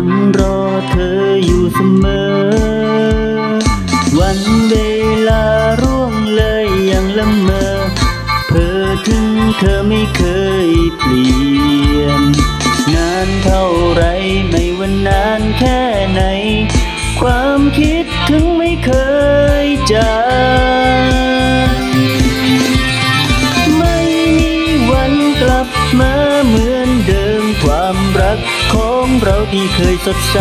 ยังรอเธออยู่เสมอ วันเวลาร่วงเลยยังละเมอเพ้อถึงเธอไม่เคยเปลี่ยน นานเท่าไรไม่ว่านานแค่ไหน ความคิดถึงไม่เคยจางไม่มีวันกลับมาเหมือนเดิมความรัก ของเราที่เคยสดใส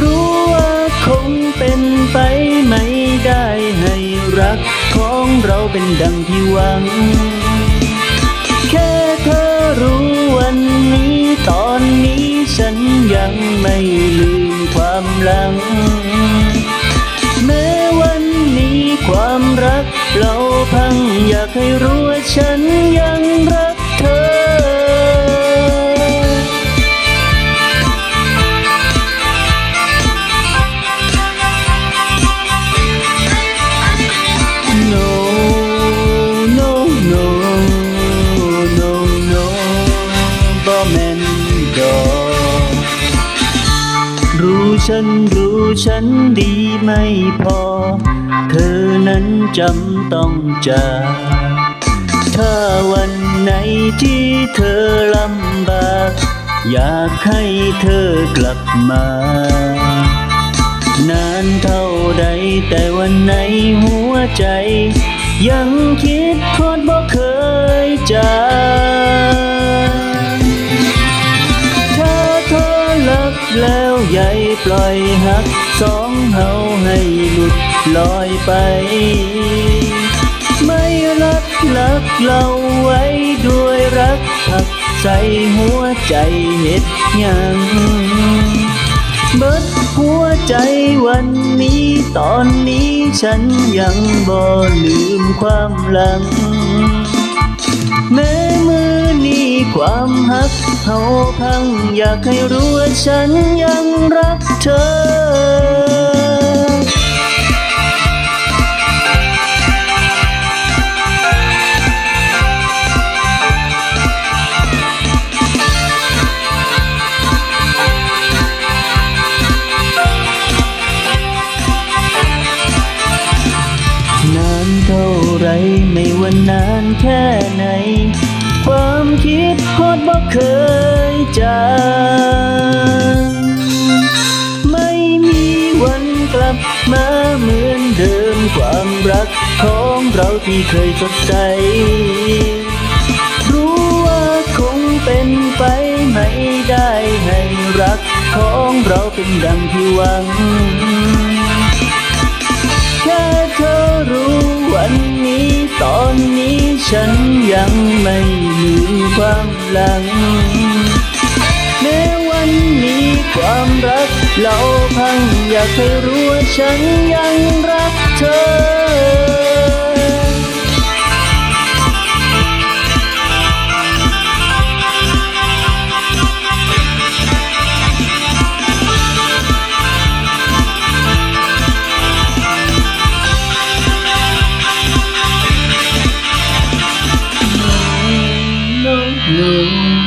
รู้ว่าคงเป็นไปไม่ได้ให้รักของเราเป็นดังที่หวัง แค่เธอรู้วันนี้ตอนนี้ฉันยังไม่ลืมความหลัง แม้วันนี้ความรักเราพังอยากให้รู้ว่าฉันยังรัก ฉันรู้ฉันดีไม่พอ เธอนั้นจำต้องจากถ้าวันไหนที่เธอลำบากอยากให้เธอกลับมา นานเท่าใดแต่วันไหนหัวใจ ยังคิดค ปล่อยหักสองเฮาให้หลุดลอยไป ไม่รัดลักเราไว้ด้วยรักผักใส่หัวใจเห็ดยังเบิดหัวใจวันนี้ตอนนี้ฉันยังบ่ลืมความหลัง แม้มือนี้ความหัก เขาพัง อยากให้รู้ว่าฉันยังรักเธอนานเท่าไรไม่ว่านานแค่ไหน ความคิดฮอดบ่เคยจางไม่มีวันกลับมาเหมือนเดิมความรักของเราที่เคยสดใส รู้ว่าคงเป็นไปไม่ได้ให้รักของเราเป็นดังที่หวัง แค่เธอรู้วันนี้ตอนนี้ฉันยังไม่ หลัง แม้วันนี้ความรักเราพังอยากให้รู้ว่าฉันยังรักเธอ you